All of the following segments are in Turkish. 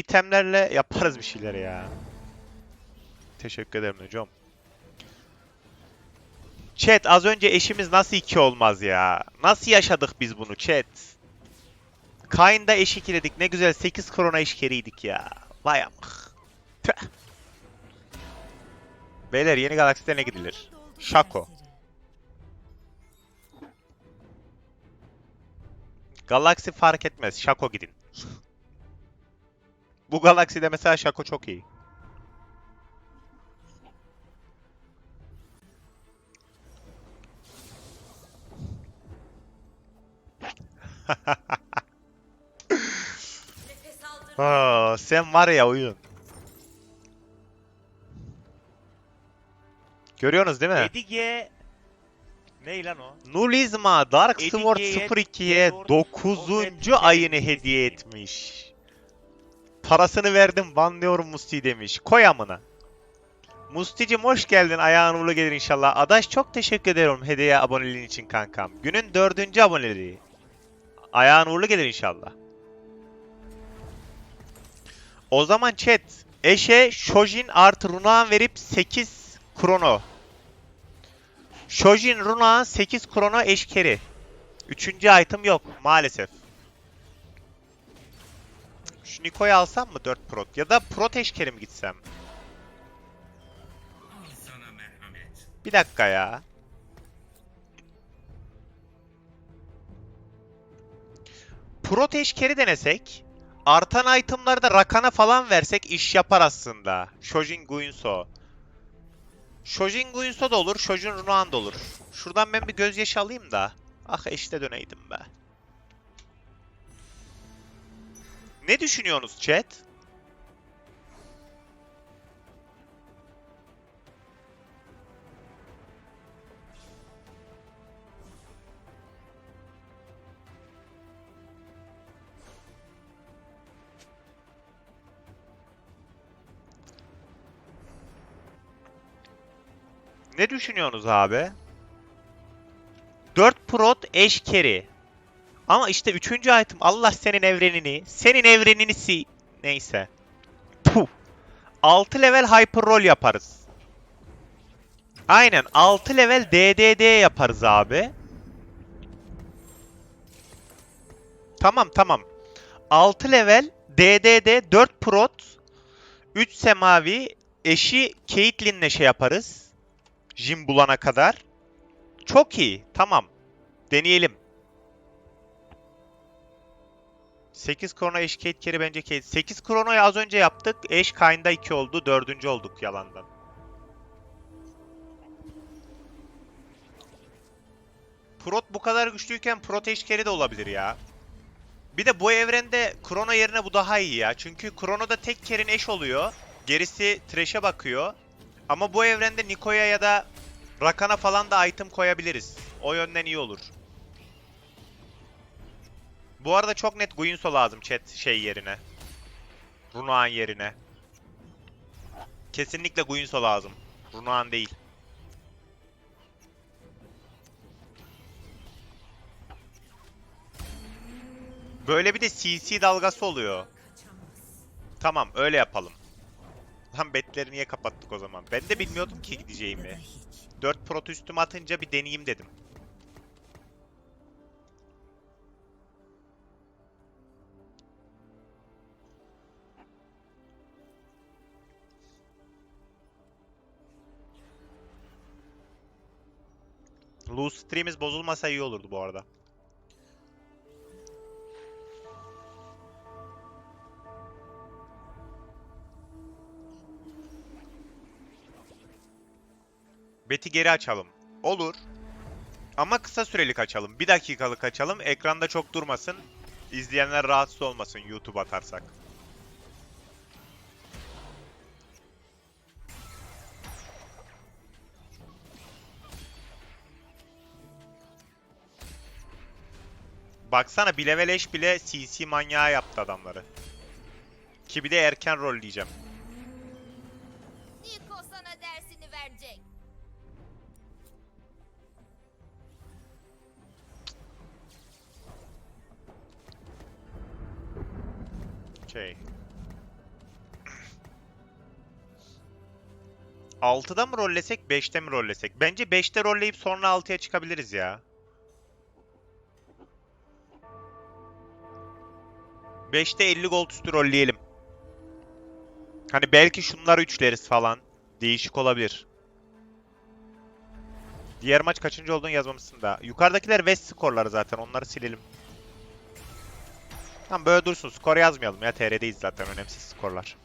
itemlerle yaparız bir şeyler ya. Teşekkür ederim hocam. Chat az önce eşimiz nasıl iki olmaz ya? Nasıl yaşadık biz bunu chat? Kayn'da eş ikiledik. Ne güzel 8 korona eşkeriydik ya. Vay amık. Tüh. Beyler yeni galakside ne gidilir? Şako. Galaksi fark etmez. Şako gidin. Bu galakside mesela Şako çok iyi. Aa, sen var ya oyun. Görüyorsunuz değil mi? Edige ne lan o? Nulizma Dark Sword Gate 02'ye Sword 9. Offset ayını hediye etmiş. Parasını verdim banlıyorum Musti demiş. Koy amına. Musti'cim hoş geldin. Ayağın uğurlu gelir inşallah. Adaş çok teşekkür ederim hediye aboneliğin için kankam. Günün dördüncü aboneliği. Ayağın uğurlu gelir inşallah. O zaman chat. Eşe Shojin artı Runa'an verip 8 krono. Shojin Runa 8 krono eşkeri. Üçüncü item yok maalesef. Şu Niko'yu alsam mı 4 prot? Ya da prot eşkeri mi gitsem? Bir dakika ya. Prot eşkeri denesek. Artan itemları da Rakan'a falan versek iş yapar aslında. Shojin Guinso. Shojin Guinso da olur, Shojin Runan da olur. Şuradan ben bir gözyaşı alayım da. Ah eşte döneydim be. Ne düşünüyorsunuz chat? Ne düşünüyorsunuz abi? 4 prot eş carry. Ama işte üçüncü item Allah senin evrenini, senin evrenini si... Neyse. Puh. 6 level hyper roll yaparız. Aynen 6 level DDD yaparız abi. Tamam tamam. 6 level DDD 4 prot 3 semavi eşi Caitlyn'le şey yaparız. Jim bulana kadar. Çok iyi. Tamam. Deneyelim. 8 krono eş Kate Carey bence Kate. 8 kronoyu az önce yaptık. Eş Kayn'da 2 oldu. 4. olduk yalandan. Prot bu kadar güçlüyken Prot eş Carey de olabilir ya. Bir de bu evrende Krono yerine bu daha iyi ya. Çünkü Krono'da tek Kerin eş oluyor. Gerisi Thresh'e bakıyor. Ama bu evrende Niko'ya ya da Rakan'a falan da item koyabiliriz. O yönden iyi olur. Bu arada çok net Guinsoo lazım chat şey yerine. Runoan yerine. Kesinlikle Guinsoo lazım. Runoan değil. Böyle bir de CC dalgası oluyor. Tamam öyle yapalım. Lan betleri niye kapattık o zaman? Ben de bilmiyordum ki gideceğimi. 4 prot üstüme atınca bir deneyeyim dedim. Loose stream'imiz bozulmasa iyi olurdu bu arada. Beti geri açalım. Olur. Ama kısa süreli açalım. Bir dakikalık açalım. Ekranda çok durmasın. İzleyenler rahatsız olmasın YouTube atarsak. Baksana bileveleş bile CC manyağı yaptı adamları. Ki bir de erken rolleyeceğim. Niko sana dersini verecek. Okey. 6'da mı rollesek 5'te mi rollesek? Bence 5'te rolleyip sonra 6'ya çıkabiliriz ya. 5'te 50 gold üstü rolleyelim. Hani belki şunları üçleriz falan. Değişik olabilir. Diğer maç kaçıncı olduğunu yazmamışsın da. Yukarıdakiler West skorları zaten. Onları silelim. Tamam böyle dursun. Skor yazmayalım ya. TR'deyiz zaten. Önemsiz skorlar.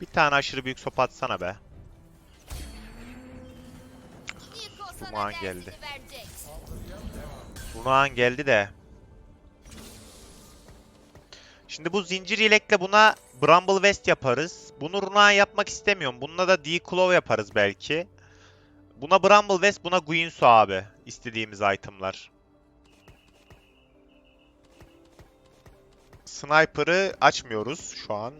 Bir tane aşırı büyük sopa atsana be. Dersini geldi. Runağan geldi de. Şimdi bu zincir yelekle buna Bramble West yaparız. Bunu Runağan yapmak istemiyorum. Bununla da D-Claw yaparız belki. Buna Bramble West, buna Guinsoo abi. İstediğimiz itemlar. Sniper'ı açmıyoruz şu an.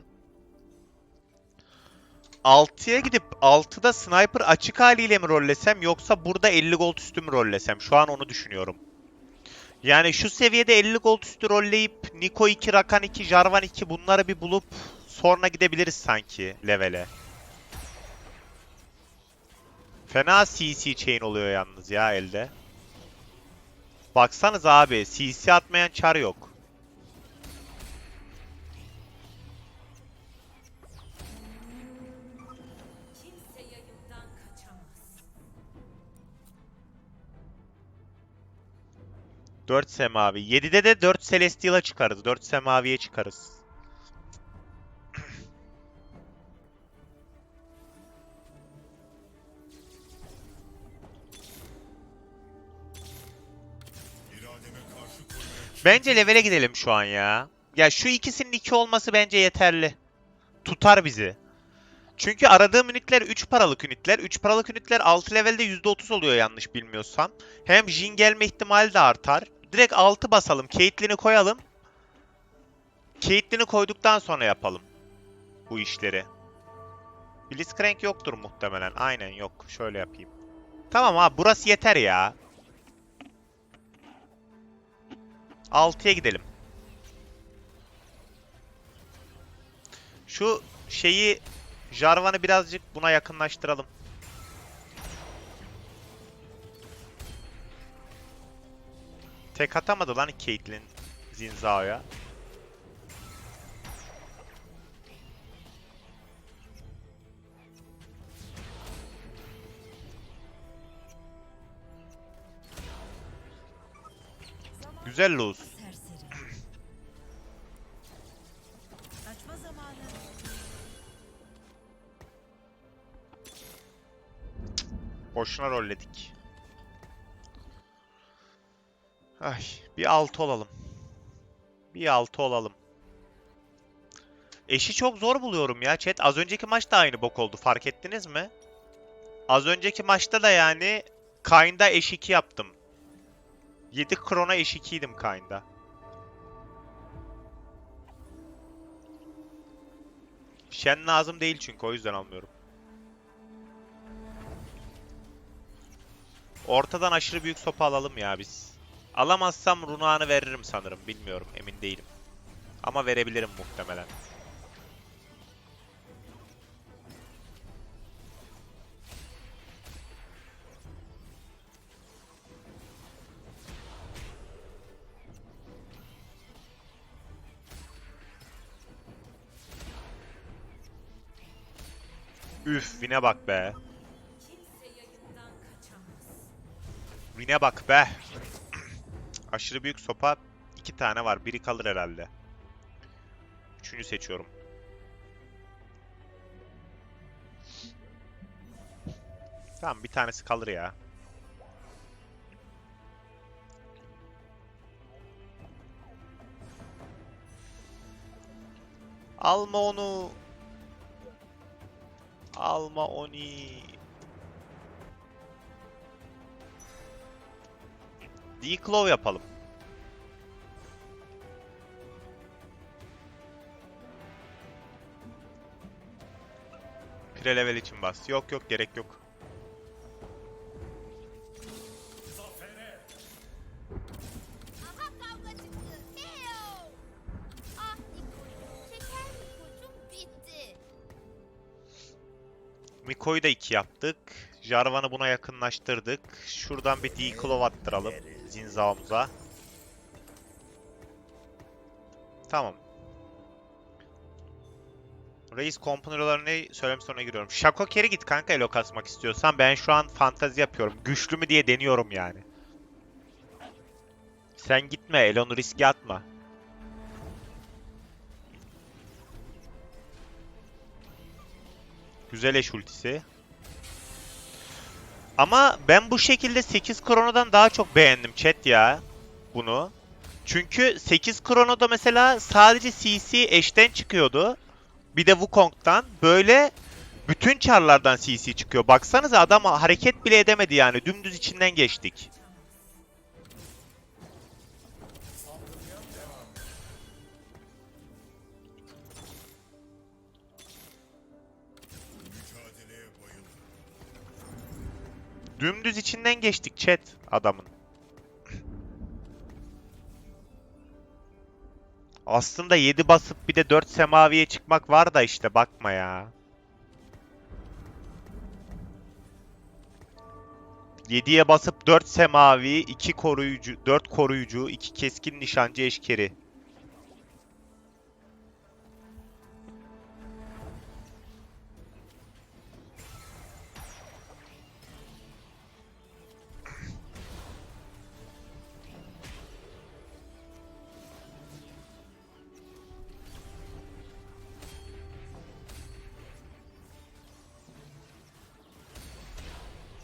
6'ya gidip 6'da Sniper açık haliyle mi rollesem yoksa burada 50 gold üstü mü rollesem? Şu an onu düşünüyorum. Yani şu seviyede 50 gold üstü rolleyip Niko 2, Rakan 2, Jarvan 2 bunları bir bulup sonra gidebiliriz sanki levele. Fena CC chain oluyor yalnız ya elde. Baksanız abi CC atmayan çar yok. 4 semavi. 7'de de 4 Celestial'a çıkarız. 4 semaviye çıkarız. Bence levele gidelim şu an ya. Ya şu ikisinin 2 olması bence yeterli. Tutar bizi. Çünkü aradığım ünitler 3 paralık ünitler. 3 paralık ünitler 6 levelde %30 oluyor yanlış bilmiyorsam. Hem Jin gelme ihtimali de artar. Direkt 6 basalım. Caitlyn'i koyalım. Caitlyn'i koyduktan sonra yapalım. Bu işleri. Blitzcrank yoktur muhtemelen. Aynen yok. Şöyle yapayım. Tamam abi burası yeter ya. 6'ya gidelim. Şu şeyi Jarvan'ı birazcık buna yakınlaştıralım. Tek atamadı lan Caitlyn Zinzao'ya. Güzel lose. Boşuna rolledik. Ay, bir 6 olalım. Bir 6 olalım. Eşi çok zor buluyorum ya chat. Az önceki maç da aynı bok oldu. Fark ettiniz mi? Az önceki maçta da yani Kayn'da eş 2 yaptım. 7 krona eş 2'ydim Kayn'da. Shen lazım değil çünkü o yüzden almıyorum. Ortadan aşırı büyük sopa alalım ya biz. Alamazsam Runa'nı veririm sanırım. Bilmiyorum. Emin değilim. Ama verebilirim muhtemelen. Üf, Vine bak be. Vine bak be. Aşırı büyük sopa iki tane var. Biri kalır herhalde. Üçüncü seçiyorum. Tamam bir tanesi kalır ya. Alma onu. Alma onu. iyi yapalım. Pire level için bas. Yok yok gerek yok. Miko'yu da 2 yaptık. Jarvan'ı buna yakınlaştırdık. Şuradan bir Declove attıralım. Zinzao'muza. Tamam. Reis komponerlarını söylem sonra giriyorum. Şako kere git kanka elo kasmak istiyorsan. Ben şu an fantazi yapıyorum. Güçlü mü diye deniyorum yani. Sen gitme. Elon'u riske atma. Güzel eş ultisi. Ama ben bu şekilde 8 Chrono'dan daha çok beğendim chat ya. Bunu. Çünkü 8 Chrono'da mesela sadece CC eşten çıkıyordu. Bir de Wukong'dan. Böyle bütün çarlardan CC çıkıyor. Baksanıza adam hareket bile edemedi yani. Dümdüz içinden geçtik. Dümdüz içinden geçtik chat adamın. Aslında 7 basıp bir de 4 semaviye çıkmak var da işte bakma ya. 7'ye basıp 4 semavi, 2 koruyucu, 4 koruyucu, 2 keskin nişancı eşkeri.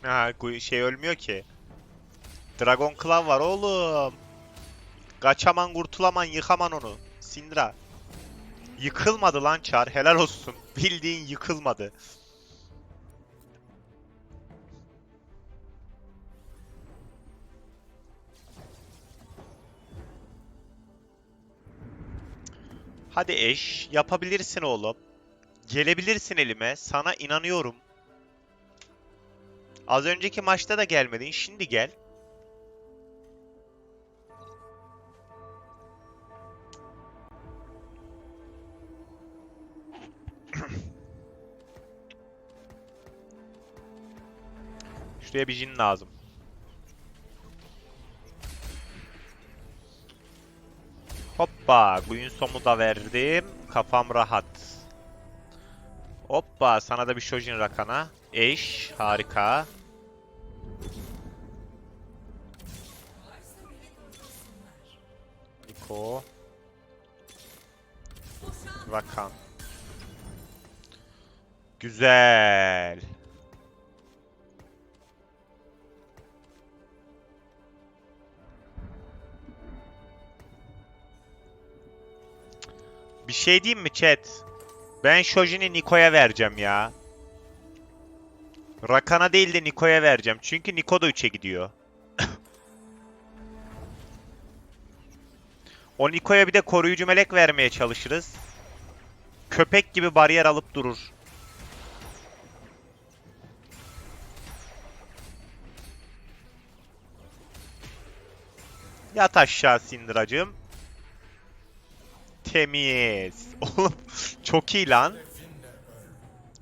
Ha, şey ölmüyor ki. Dragon Claw var oğlum. Kaçaman kurtulaman yıkaman onu. Syndra. Yıkılmadı lan Char. Helal olsun. Bildiğin yıkılmadı. Hadi eş. Yapabilirsin oğlum. Gelebilirsin elime. Sana inanıyorum. Az önceki maçta da gelmedin. Şimdi gel. Şuraya bir jin lazım. Hoppa, Guinsom'u da verdim. Kafam rahat. Hoppa, sana da bir Shojin Rakan'a. Eş, harika. Niko. Rakan. Güzel. Bir şey diyeyim mi chat? Ben Shojin'i Niko'ya vereceğim ya. Rakan'a değil de Niko'ya vereceğim. Çünkü Niko da 3'e gidiyor. o Niko'ya bir de koruyucu melek vermeye çalışırız. Köpek gibi bariyer alıp durur. Yat aşağı Syndra'cığım. Temiz. Oğlum çok iyi lan.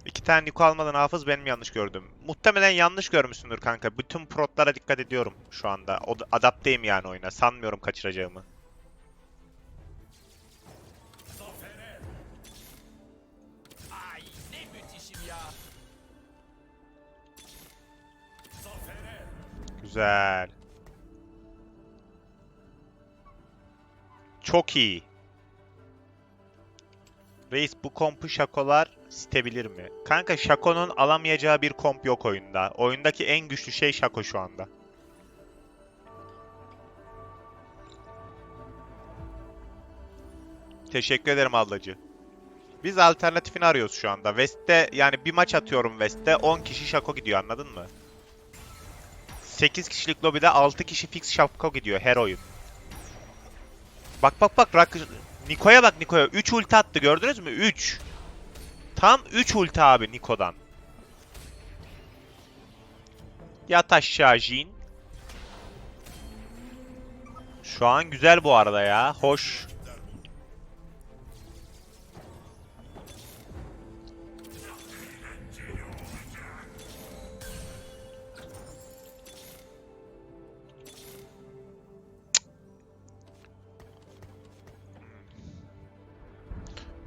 İki tane Niko almadan hafız benim yanlış gördüm. Muhtemelen yanlış görmüşsündür kanka. Bütün protlara dikkat ediyorum şu anda. O, adapteyim yani oyuna. Sanmıyorum kaçıracağımı. Güzel. Çok iyi. Reis bu kompu şakolar sitebilir mi? Kanka şakonun alamayacağı bir komp yok oyunda. Oyundaki en güçlü şey şako şu anda. Teşekkür ederim ablacı. Biz alternatifini arıyoruz şu anda. West'te yani bir maç atıyorum West'te 10 kişi şako gidiyor anladın mı? 8 kişilik lobide 6 kişi fix şapka gidiyor her oyun. Bak bak bak Rak Niko'ya bak Niko'ya. 3 ulti attı gördünüz mü? 3. Tam 3 ulti abi Niko'dan. Yat aşağı Jin. Şu an güzel bu arada ya. Hoş.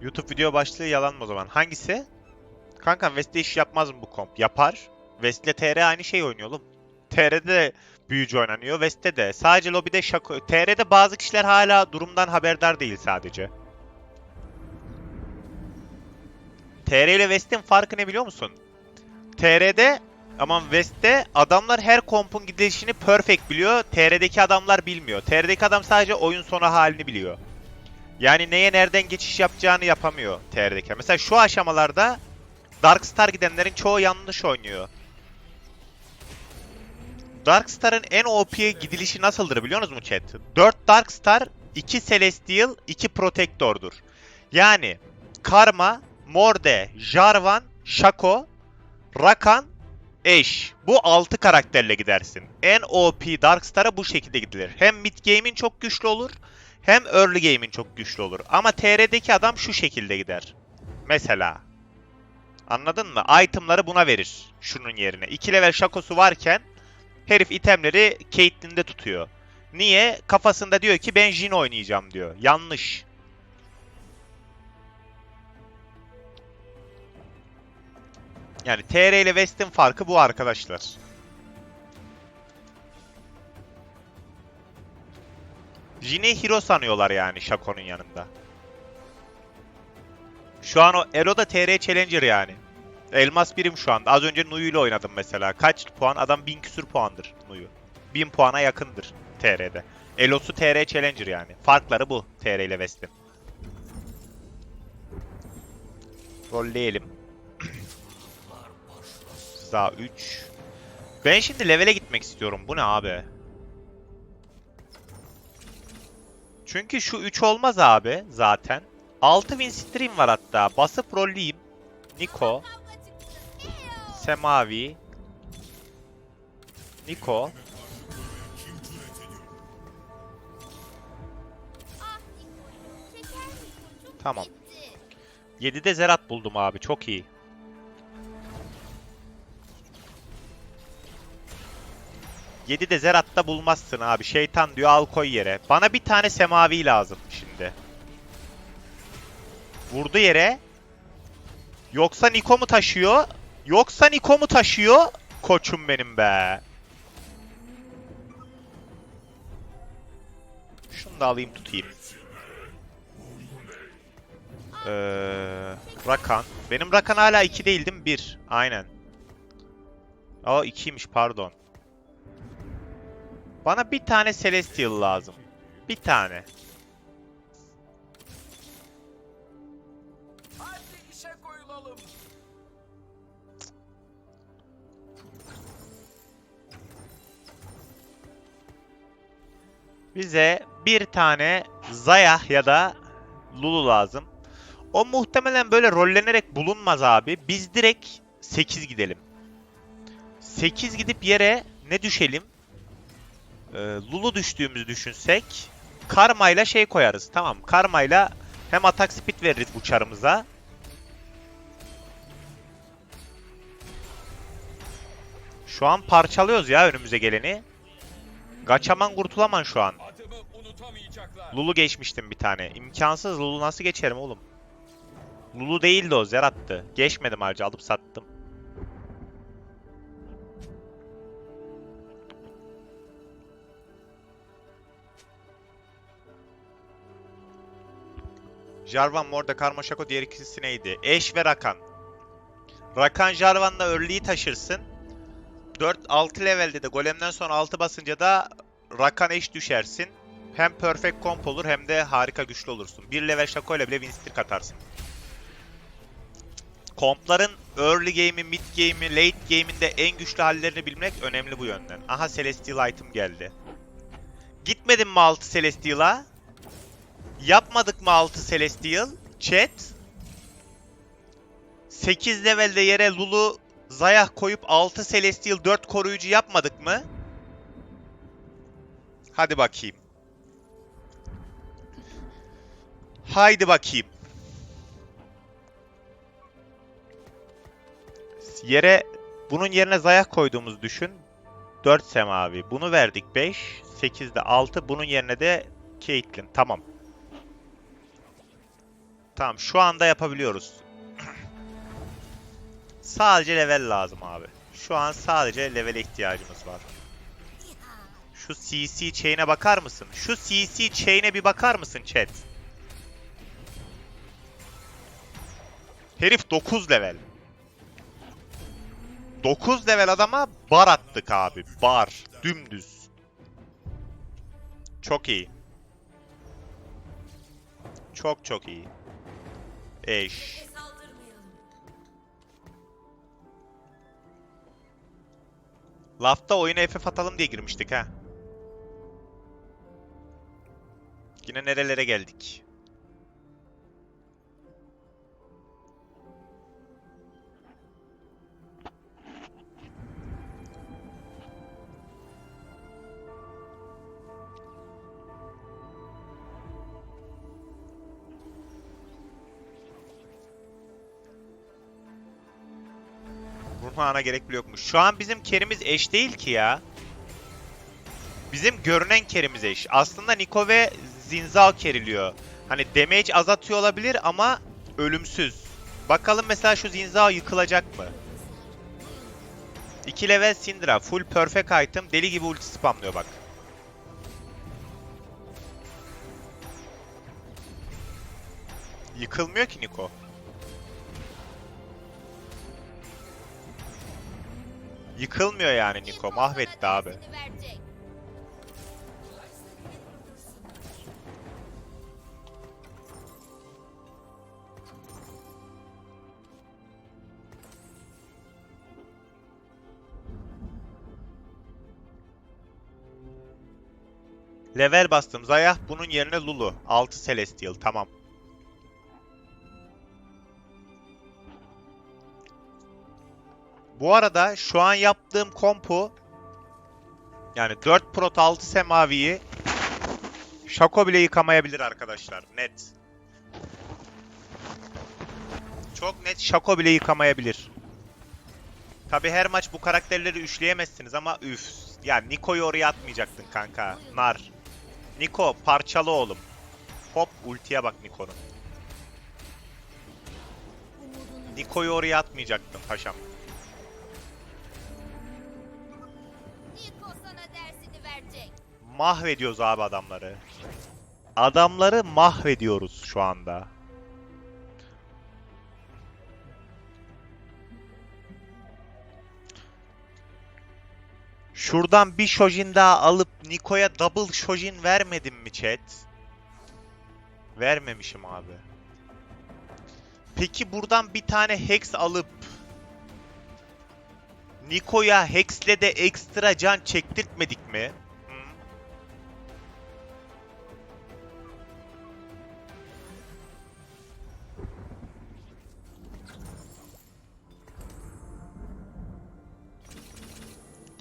YouTube video başlığı yalan mı o zaman? Hangisi? Kanka West'te iş yapmaz mı bu komp? Yapar. West ile TR aynı şey oynuyor oğlum. TR'de de büyücü oynanıyor. West'te de. Sadece lobide şako... TR'de bazı kişiler hala durumdan haberdar değil sadece. TR ile West'in farkı ne biliyor musun? TR'de aman West'te adamlar her kompun gidişini perfect biliyor. TR'deki adamlar bilmiyor. TR'deki adam sadece oyun sonu halini biliyor. Yani neye nereden geçiş yapacağını yapamıyor TR'deki. Mesela şu aşamalarda Darkstar gidenlerin çoğu yanlış oynuyor. Darkstar'ın en OP'ye gidilişi nasıldır biliyor musunuz mu chat? 4 Darkstar, 2 Celestial, 2 Protector'dur. Yani Karma, Morde, Jarvan, Shaco, Rakan, Ashe. Bu 6 karakterle gidersin. En OP Darkstar'a bu şekilde gidilir. Hem mid game'in çok güçlü olur, hem early game'in çok güçlü olur. Ama TR'deki adam şu şekilde gider. Mesela. Anladın mı? Itemları buna verir. Şunun yerine. 2 level şakosu varken herif itemleri Caitlyn'de tutuyor. Niye? Kafasında diyor ki ben Jhin oynayacağım diyor. Yanlış. Yani TR ile West'in farkı bu arkadaşlar. Jin'i hero sanıyorlar yani Shaco'nun yanında. Şu an o Elo da TR Challenger yani. Elmas birim şu anda. Az önce Nuyu ile oynadım mesela. Kaç puan? Adam 1000 küsür puandır Nuyu. 1000 puana yakındır TR'de. Elo'su TR Challenger yani. Farkları bu TR ile West'in. Rolleyelim. Daha 3. Ben şimdi levele gitmek istiyorum. Bu ne abi? Çünkü şu 3 olmaz abi zaten. 6 win stream var hatta. Basıp rolleyeyim. Niko. Semavi, Niko, Tamam. gitti. 7'de Zerat buldum abi. Çok iyi. Yedi de Zerat'ta bulmazsın abi. Şeytan diyor al koy yere. Bana bir tane semavi lazım şimdi. Vurdu yere. Yoksa Niko mu taşıyor? Yoksa Niko mu taşıyor? Koçum benim be. Şunu da alayım tutayım. Ee, Rakan. Benim Rakan hala 2 değil değil mi? 1. Aynen. Aa 2'ymiş pardon. Bana bir tane Celestial lazım. Bir tane. Hadi işe koyulalım. Bize bir tane Zayah ya da Lulu lazım. O muhtemelen böyle rollenerek bulunmaz abi. Biz direkt 8 gidelim. 8 gidip yere ne düşelim? Ee, Lulu düştüğümüzü düşünsek Karma'yla şey koyarız. Tamam. Karma'yla hem atak speed veririz bu çarımıza. Şu an parçalıyoruz ya önümüze geleni. Kaçaman kurtulaman şu an. Lulu geçmiştim bir tane. İmkansız Lulu nasıl geçerim oğlum? Lulu değildi o Zerat'tı. Geçmedim harcı alıp sattım. Jarvan, Morda, Karma, Shaco diğer ikisi neydi? Eş ve Rakan. Rakan Jarvan'la Early'yi taşırsın. 4-6 levelde de golemden sonra 6 basınca da Rakan eş düşersin. Hem perfect comp olur hem de harika güçlü olursun. Bir level Shaco ile bile win streak atarsın. Kompların early game'i, mid game'i, late game'inde en güçlü hallerini bilmek önemli bu yönden. Aha Celestial item geldi. Gitmedin mi 6 Celestial'a? Yapmadık mı 6 Celestial? Chat. 8 levelde yere Lulu Zayah koyup 6 Celestial 4 koruyucu yapmadık mı? Hadi bakayım. Haydi bakayım. Yere bunun yerine Zayah koyduğumuzu düşün. 4 semavi. Bunu verdik 5. 8'de 6. Bunun yerine de Caitlyn. Tamam. Tamam şu anda yapabiliyoruz. sadece level lazım abi. Şu an sadece level ihtiyacımız var. Şu CC chain'e bakar mısın? Şu CC chain'e bir bakar mısın chat? Herif 9 level. 9 level adama bar attık abi. Bar. Dümdüz. Çok iyi. Çok çok iyi. Eş. Lafta oyuna FF atalım diye girmiştik ha. Yine nerelere geldik? Vurmana gerek bile yokmuş. Şu an bizim kerimiz eş değil ki ya. Bizim görünen kerimiz eş. Aslında Niko ve Zinzao keriliyor. Hani damage azaltıyor olabilir ama ölümsüz. Bakalım mesela şu Zinzao yıkılacak mı? 2 level Syndra. Full perfect item. Deli gibi ulti spamlıyor bak. Yıkılmıyor ki Niko. Yıkılmıyor yani Niko. Mahvetti abi. Level bastım. Zayah bunun yerine Lulu. 6 Celestial. Tamam. Bu arada şu an yaptığım kompu yani 4 Prot 6 Semavi'yi Şako bile yıkamayabilir arkadaşlar. Net. Çok net Şako bile yıkamayabilir. Tabi her maç bu karakterleri üçleyemezsiniz ama üf. Ya Niko'yu oraya atmayacaktın kanka. Nar. Niko parçalı oğlum. Hop ultiye bak Niko'nun. Niko'yu oraya atmayacaktın paşam. Mahvediyoruz abi adamları. Adamları mahvediyoruz şu anda. Şuradan bir Shojin daha alıp Niko'ya double Shojin vermedim mi chat? Vermemişim abi. Peki buradan bir tane Hex alıp Niko'ya Hex'le de ekstra can çektirtmedik mi?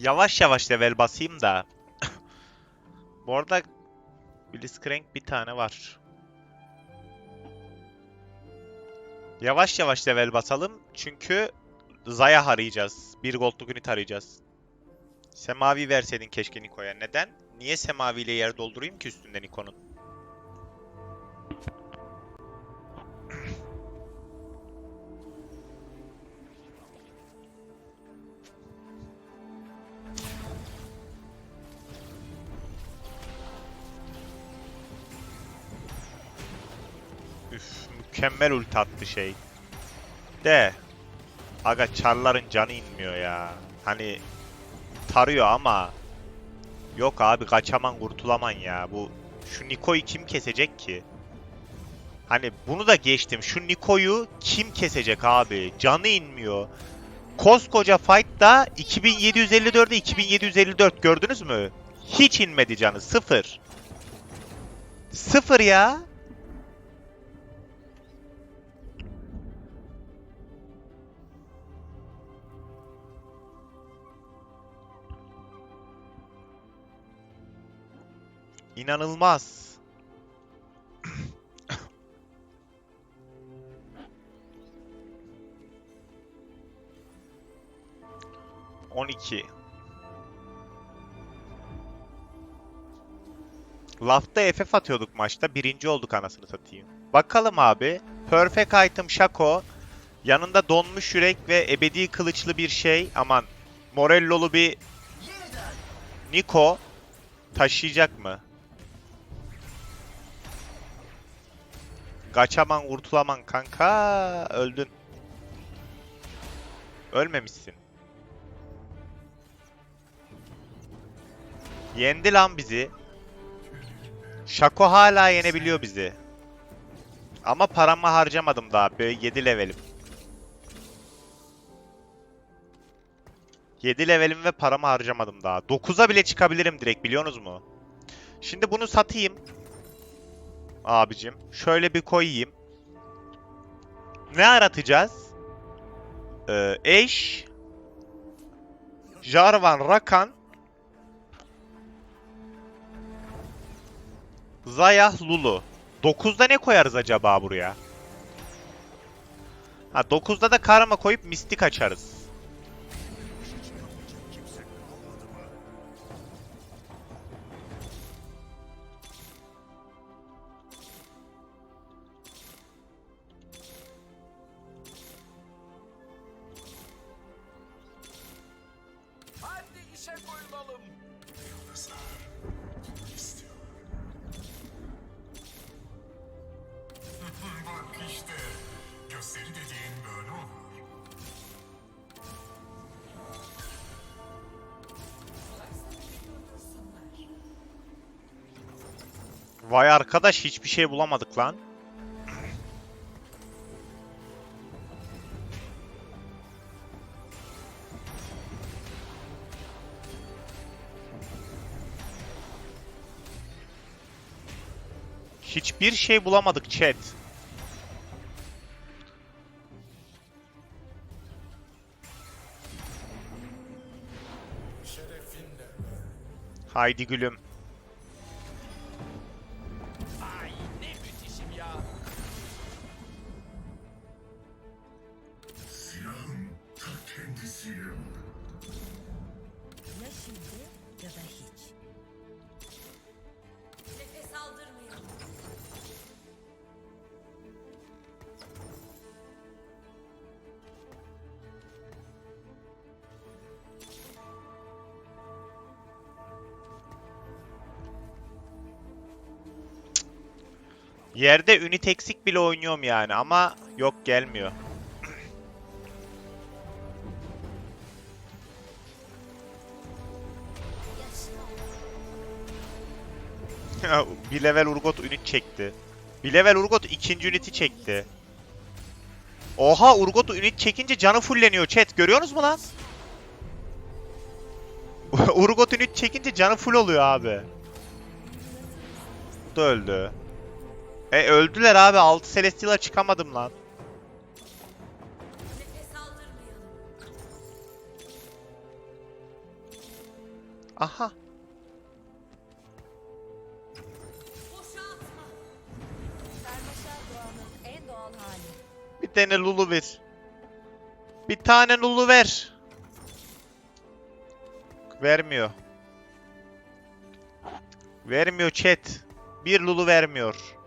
Yavaş yavaş level basayım da. Bu arada Blitzcrank bir tane var. Yavaş yavaş level basalım çünkü Zaya arayacağız. Bir goldluk unit arayacağız. Semavi verseydin keşke Niko'ya. Neden? Niye Semavi ile yer doldurayım ki üstünde Niko'nun? Üf, mükemmel ulti attı şey. De. Aga çarların canı inmiyor ya. Hani tarıyor ama yok abi kaçaman kurtulaman ya. Bu şu Niko'yu kim kesecek ki? Hani bunu da geçtim. Şu Niko'yu kim kesecek abi? Canı inmiyor. Koskoca fight'ta 2754'e 2754 gördünüz mü? Hiç inmedi canı. Sıfır. Sıfır ya. İnanılmaz. On iki. Lafta FF atıyorduk maçta. Birinci olduk anasını satayım. Bakalım abi. Perfect item Shaco. Yanında donmuş yürek ve ebedi kılıçlı bir şey. Aman Morellolu bir Niko taşıyacak mı? Kaçaman kurtulaman kanka öldün. Ölmemişsin. Yendi lan bizi. Şako hala yenebiliyor bizi. Ama paramı harcamadım daha. Böyle 7 levelim. 7 levelim ve paramı harcamadım daha. 9'a bile çıkabilirim direkt biliyorsunuz mu? Şimdi bunu satayım. Abicim. Şöyle bir koyayım. Ne aratacağız? Ee, eş. Jarvan Rakan. Zayah Lulu. 9'da ne koyarız acaba buraya? Ha 9'da da karma koyup mistik açarız. Arkadaş hiçbir şey bulamadık lan. Hiçbir şey bulamadık chat. Haydi gülüm. Yerde ünit eksik bile oynuyorum yani ama yok gelmiyor. bir level Urgot ünit çekti. Bir level Urgot ikinci üniti çekti. Oha Urgot ünit çekince canı fulleniyor chat görüyorsunuz mu lan? Urgot ünit çekince canı full oluyor abi. Bu da öldü. E öldüler abi. 6 Celestial'a çıkamadım lan. Aha. Bir tane Lulu ver. Bir tane Lulu ver. Vermiyor. Vermiyor chat. Bir Lulu vermiyor.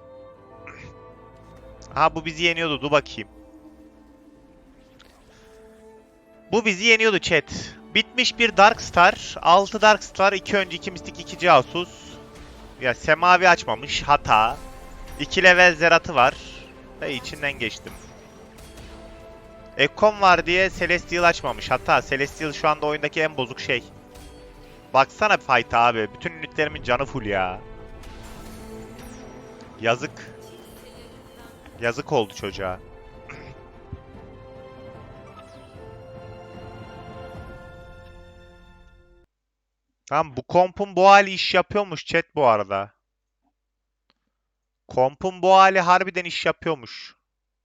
Aha bu bizi yeniyordu. Dur bakayım. Bu bizi yeniyordu chat. Bitmiş bir Dark Star. 6 Dark Star. 2 önce 2 mistik 2 casus. Ya semavi açmamış. Hata. 2 level zeratı var. Ve içinden geçtim. Ekon var diye Celestial açmamış. Hatta Celestial şu anda oyundaki en bozuk şey. Baksana fight abi. Bütün ünitlerimin canı full ya. Yazık. Yazık oldu çocuğa. Tamam bu kompun bu hali iş yapıyormuş chat bu arada. Kompun bu hali harbiden iş yapıyormuş.